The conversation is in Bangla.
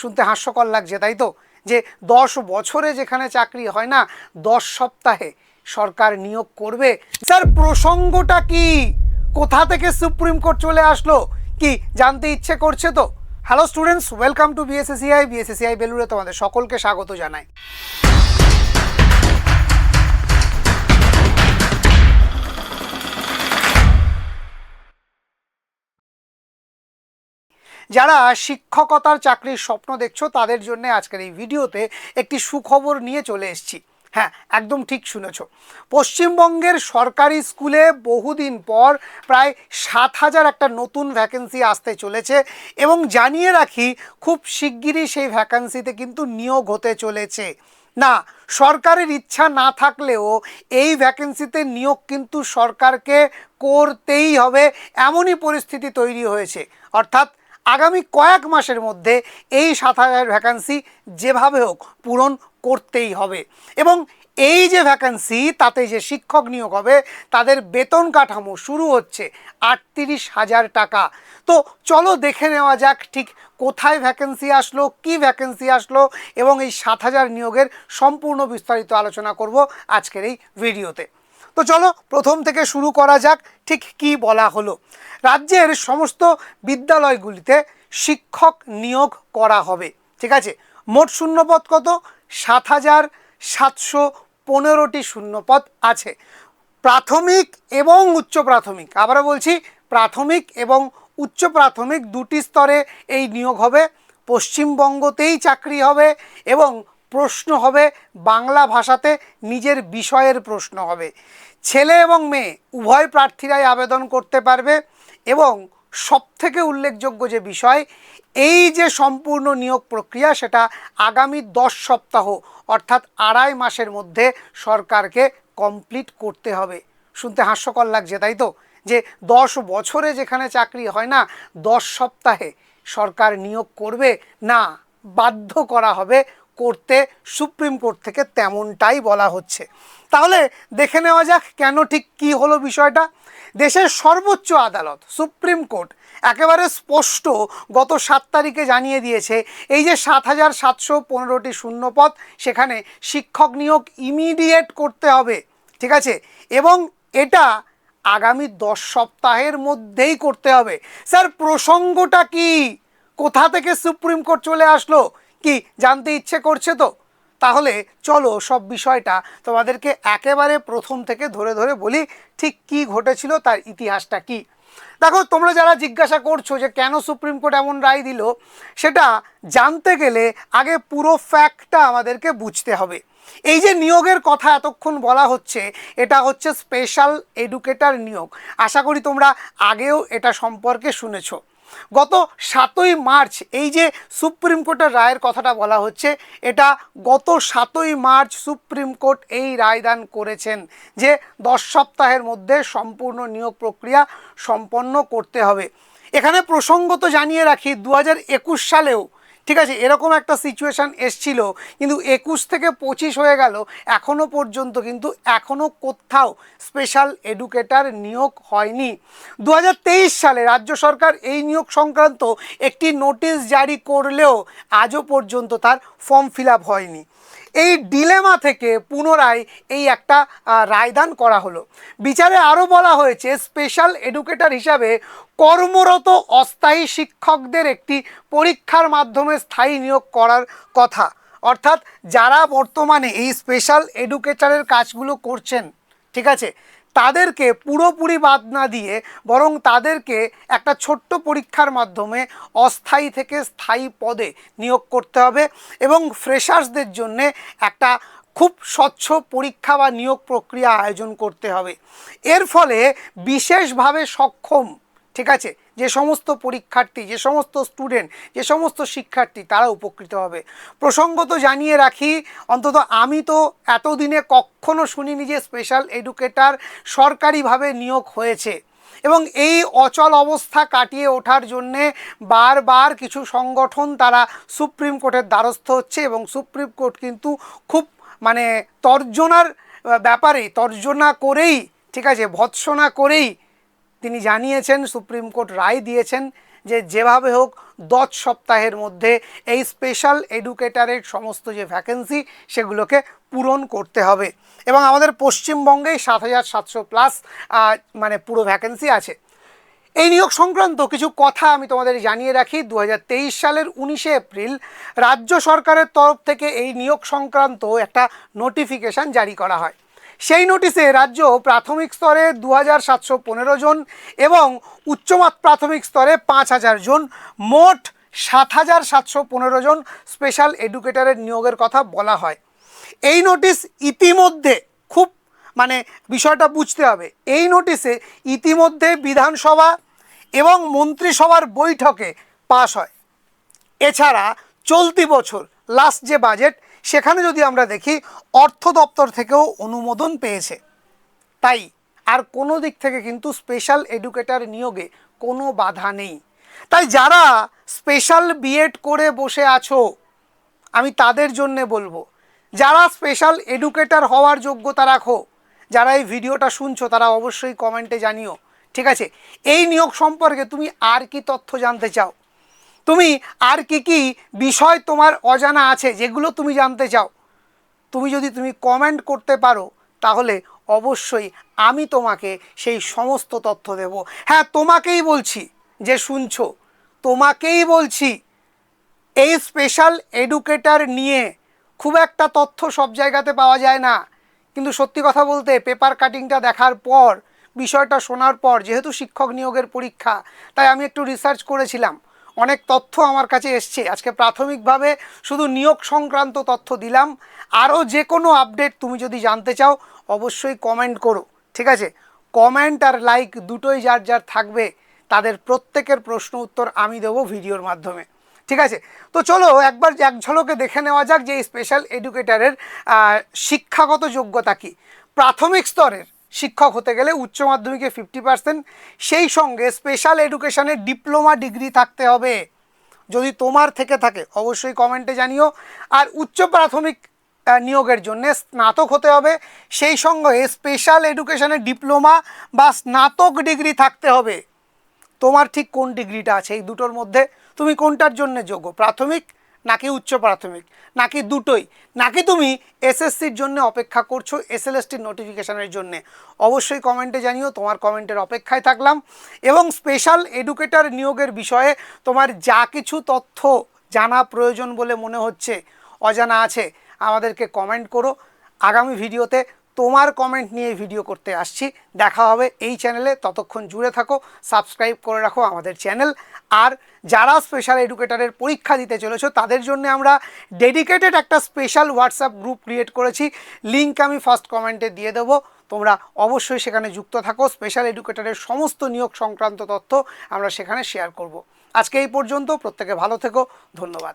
শুনতে হাস্যকর লাগছে, তাই তো? যে দশ বছরে যেখানে চাকরি হয় না, দশ সপ্তাহে সরকার নিয়োগ করবে। স্যার, প্রসঙ্গটা কি? কোথা থেকে সুপ্রিম কোর্ট চলে আসলো? কি, জানতে ইচ্ছে করছে তো? Hello students welcome to BSACI BSACI বেলুরে তোমাদের সকলকে স্বাগত জানাই। যারা শিক্ষকতার চাকরির স্বপ্ন দেখছ, তাদের জন্য আজকের এই ভিডিওতে একটি সুখবর নিয়ে চলে এসেছি। হ্যাঁ একদম ঠিক শুনেছ। পশ্চিমবঙ্গের সরকারি স্কুলে বহুদিন পর প্রায় সাত হাজার একটা নতুন ভ্যাকেন্সি আসতে চলেছে এবং জানিয়ে রাখি, খুব শিগগিরই সেই ভ্যাকেন্সিতে কিন্তু নিয়োগ হতে চলেছে। না, সরকারের ইচ্ছা না থাকলেও এই ভ্যাকেন্সিতে নিয়োগ কিন্তু সরকারকে করতেই হবে, এমনই পরিস্থিতি তৈরি হয়েছে। অর্থাৎ আগামী কয়েক মাসের মধ্যে এই সাত হাজার ভ্যাকান্সি যেভাবে হোক পূরণ করতেই হবে। এবং এই যে ভ্যাকান্সি তাতে যে শিক্ষক নিয়োগ হবে, তাদের বেতন কাঠামো শুরু হচ্ছে আটত্রিশ হাজার টাকা। তো চলো দেখে নেওয়া যাক ঠিক কোথায় ভ্যাকেন্সি আসলো, কি ভ্যাকেন্সি আসলো, এবং এই সাত হাজার নিয়োগের সম্পূর্ণ বিস্তারিত আলোচনা করব আজকের এই ভিডিওতে তো চলো প্রথম থেকে শুরু করা যাক, ঠিক কি বলা হলো। রাজ্যের সমস্ত বিদ্যালয়গুলিতে শিক্ষক নিয়োগ করা হবে, ঠিক আছে? মোট শূন্যপদ কত? সাত হাজার সাতশো পনেরোটি শূন্যপদ আছে। প্রাথমিক এবং উচ্চ প্রাথমিক, আবারও বলছি, প্রাথমিক এবং উচ্চ প্রাথমিক দুটি স্তরে এই নিয়োগ হবে। পশ্চিমবঙ্গতেই চাকরি হবে এবং প্রশ্ন হবে, বাংলা ভাষাতে নিজের বিষয়ের প্রশ্ন হবে। ছেলে এবং মেয়ে উভয় প্রার্থীরাই আবেদন করতে পারবে এবং সবথেকে উল্লেখযোগ্য যে বিষয়, এই যে সম্পূর্ণ নিয়োগ প্রক্রিয়া সেটা আগামী দশ সপ্তাহ, অর্থাৎ আড়াই মাসের মধ্যে সরকারকে কমপ্লিট করতে হবে। শুনতে হাস্যকর লাগছে, তাই তো? যে দশ বছরে যেখানে চাকরি হয় না, দশ সপ্তাহে সরকার নিয়োগ করবে না, বাধ্য করা হবে করতে সুপ্রিম কোর্ট থেকে তেমনটাই বলা হচ্ছে। তাহলে দেখে নেওয়া যাক কেন ঠিক কি হলো বিষয়টা। দেশের সর্বোচ্চ আদালত, সুপ্রিম কোর্ট, একেবারে স্পষ্ট গত সাত তারিখে জানিয়ে দিয়েছে, এই যে সাত হাজার সাতশো পনেরোটি শূন্যপদ, সেখানে শিক্ষক নিয়োগ ইমিডিয়েট করতে হবে, ঠিক আছে? এবং এটা আগামী দশ সপ্তাহের মধ্যেই করতে হবে। স্যার, প্রসঙ্গটা কি? কোথা থেকে সুপ্রিম কোর্ট চলে আসলো? কি, জানতে ইচ্ছে করছে তো? তাহলে চলো সব বিষয়টা তোমাদেরকে একেবারে প্রথম থেকে ধরে ধরে বলি, ঠিক কি ঘটেছিল, তার ইতিহাসটা কি? দেখো, তোমরা যারা জিজ্ঞাসা করছ যে কেন সুপ্রিম কোর্ট এমন রায় দিল, সেটা জানতে গেলে আগে পুরো ফ্যাক্টটা আমাদেরকে বুঝতে হবে। এই যে নিয়োগের কথা এতক্ষণ বলা হচ্ছে, এটা হচ্ছে স্পেশাল এডুকেটার নিয়োগ। আশা করি তোমরা আগেও এটা সম্পর্কে শুনেছো। গত সাতই মার্চ, এই যে সুপ্রিম কোর্টের রায়ের কথাটা বলা হচ্ছে, এটা গত সাতই মার্চ সুপ্রিম কোর্ট এই রায়দান করেছেন যে দশ সপ্তাহের মধ্যে সম্পূর্ণ নিয়োগ প্রক্রিয়া সম্পন্ন করতে হবে। এখানে প্রসঙ্গত জানিয়ে রাখি, দু হাজার একুশ সালেও ঠিক আছে, এরকম একটা সিচুয়েশান এসছিল, কিন্তু একুশ থেকে পঁচিশ হয়ে গেল এখনও পর্যন্ত কিন্তু এখনও কোথাও স্পেশাল এডুকেটার নিয়োগ হয়নি। দু হাজার তেইশ সালে রাজ্য সরকার এই নিয়োগ সংক্রান্ত একটি নোটিশ জারি করলেও আজও পর্যন্ত তার ফর্ম ফিল হয়নি। এই ডিলেমা থেকে পুনরায় এই একটা রায়দান করা হলো। বিচারে আরও বলা হয়েছে, স্পেশাল এডুকেটর হিসাবে কর্মরত অস্থায়ী শিক্ষকদের একটি পরীক্ষার মাধ্যমে স্থায়ী নিয়োগ করার কথা। অর্থাৎ যারা বর্তমানে এই স্পেশাল এডুকেটরের কাজগুলো করছেন, ঠিক আছে তাদেরকে পুরোপুরি বাদ না দিয়ে বরং তাদেরকে একটা ছোট্ট পরীক্ষার মাধ্যমে অস্থায়ী থেকে স্থায়ী পদে নিয়োগ করতে হবে এবং ফ্রেশার্সদের জন্যে একটা খুব স্বচ্ছ পরীক্ষা বা নিয়োগ প্রক্রিয়া আয়োজন করতে হবে। এর ফলে বিশেষভাবে সক্ষম ঠিক আছে? যে সমস্ত পরীক্ষার্থী, যে সমস্ত স্টুডেন্ট যে সমস্ত শিক্ষার্থী, তারা উপকৃত হবে। প্রসঙ্গত জানিয়ে রাখি, অন্তত আমি তো এতদিনে কখনো শুনিনি যে স্পেশাল এডুকেটার সরকারিভাবে নিয়োগ হয়েছে। এবং এই অচল অবস্থা কাটিয়ে ওঠার জন্যে বারবার কিছু সংগঠন তারা সুপ্রিম কোর্টের দ্বারস্থ হচ্ছে এবং সুপ্রিম কোর্ট কিন্তু খুব মানে তর্জনার ব্যাপারে তর্জনা করেই, ঠিক আছে, ভৎসনা করেই তিনি জানিয়েছেন, সুপ্রিম কোর্ট রায় দিয়েছেন যে যেভাবে হোক দশ সপ্তাহের মধ্যে এই স্পেশাল এডুকেটারের সমস্ত যে ভ্যাকেন্সি সেগুলোকে পূরণ করতে হবে। এবং আমাদের পশ্চিমবঙ্গেই সাত হাজার সাতশো প্লাস মানে পুরো ভ্যাকেন্সি আছে। এই নিয়োগ সংক্রান্ত কিছু কথা আমি তোমাদের জানিয়ে রাখি। দু হাজার তেইশ সালের উনিশে এপ্রিল রাজ্য সরকারের তরফ থেকে এই নিয়োগ সংক্রান্ত একটা নোটিফিকেশান জারি করা হয়। সেই নোটিশে রাজ্য প্রাথমিক স্তরে দু হাজার সাতশো পনেরো জন এবং উচ্চমাত প্রাথমিক স্তরে পাঁচ হাজার জন। মোট সাত হাজার সাতশো পনেরো জন স্পেশাল এডুকেটরের নিয়োগের কথা বলা হয়। এই নোটিশ ইতিমধ্যে খুব মানে বিষয়টা বুঝতে হবে। এই নোটিশে ইতিমধ্যে বিধানসভা এবং মন্ত্রিসভার বৈঠকে পাশ হয়। এছাড়া চলতি বছর লাস্ট যে বাজেট সেখানে যদি আমরা দেখি, অর্থ দপ্তর থেকেও অনুমোদন পেয়েছে। তাই আর কোনো দিক থেকে কিন্তু স্পেশাল এডুকেটর নিয়োগে কোনো বাধা নেই। তাই যারা স্পেশাল বিএড করে বসে আছো, আমি তাদের জন্যে বলব, যারা স্পেশাল এডুকেটর হওয়ার যোগ্যতা রাখো, যারা এই ভিডিওটা শুনছো, তারা অবশ্যই কমেন্টে জানিও, ঠিক আছে? এই নিয়োগ সম্পর্কে তুমি আর কি তথ্য জানতে চাও? তুমি আর কি কি বিষয় তোমার অজানা আছে যেগুলো তুমি জানতে চাও? তুমি যদি তুমি কমেন্ট করতে পারো, তাহলে অবশ্যই আমি তোমাকে সেই সমস্ত তথ্য দেব। হ্যাঁ তোমাকেই বলছি যে শুনছো, তোমাকেই বলছি, এই স্পেশাল এডুকেটর নিয়ে খুব একটা তথ্য সব জায়গাতে পাওয়া যায় না। কিন্তু সত্যি কথা বলতে পেপার কাটিংটা দেখার পর, বিষয়টা শোনার পর, যেহেতু শিক্ষক নিয়োগের পরীক্ষা, তাই আমি একটু রিসার্চ করেছিলাম। অনেক তথ্য আমার কাছে এসছে। আজকে প্রাথমিকভাবে শুধু নিয়োগ সংক্রান্ত তথ্য দিলাম। আরও যে কোনো আপডেট তুমি যদি জানতে চাও, অবশ্যই কমেন্ট করো, ঠিক আছে? কমেন্ট আর লাইক দুটোই যার যার থাকবে, তাদের প্রত্যেকের প্রশ্ন উত্তর আমি দেবো ভিডিওর মাধ্যমে, ঠিক আছে? তো চলো, একবার এক ঝলকে দেখে নেওয়া যাক যে স্পেশাল এডুকেটরের শিক্ষাগত যোগ্যতা কি। প্রাথমিক স্তরের শিক্ষক হতে গেলে উচ্চ মাধ্যমিকে ফিফটি পার্সেন্ট সেই সঙ্গে স্পেশাল এডুকেশনে ডিপ্লোমা ডিগ্রি থাকতে হবে। যদি তোমার থেকে থাকে, অবশ্যই কমেন্টে জানিও। আর উচ্চ প্রাথমিক নিয়োগের জন্য স্নাতক হতে হবে, সেই সঙ্গে স্পেশাল এডুকেশনে ডিপ্লোমা বা স্নাতক ডিগ্রি থাকতে হবে। তোমার ঠিক কোন ডিগ্রিটা আছে? এই দুটোর মধ্যে তুমি কোনটার জন্য যোগ্য? প্রাথমিক নাকি উচ্চ প্রাথমিক, নাকি দুটোই। নাকি তুমি এসএসসির জন্য অপেক্ষা করছ এসএলএসটির নোটিফিকেশানের জন্য? অবশ্যই কমেন্টে জানিও, তোমার কমেন্টের অপেক্ষায় থাকলাম। এবং স্পেশাল এডুকেটর নিয়োগের বিষয়ে তোমার যা কিছু তথ্য জানা প্রয়োজন বলে মনে হচ্ছে, অজানা আছে, আমাদেরকে কমেন্ট করো। আগামী ভিডিওতে তোমার কমেন্ট নিয়ে ভিডিও করতে আসছি। দেখা হবে এই চ্যানেলে ততক্ষণ জুড়ে থাকো সাবস্ক্রাইব করে রাখো আমাদের চ্যানেল আর যারা স্পেশাল এডুকেটরের পরীক্ষা দিতে চলেছো, তাদের জন্য আমরা ডেডিকেটেড একটা স্পেশাল হোয়াটসঅ্যাপ গ্রুপ ক্রিয়েট করেছি। লিঙ্ক আমি ফার্স্ট কমেন্টে দিয়ে দেবো। তোমরা অবশ্যই সেখানে যুক্ত থাকো। স্পেশাল এডুকেটরের সমস্ত নিয়োগ সংক্রান্ত তথ্য আমরা সেখানে শেয়ার করব। আজকে এই পর্যন্ত, প্রত্যেকে ভালো থেকো। ধন্যবাদ।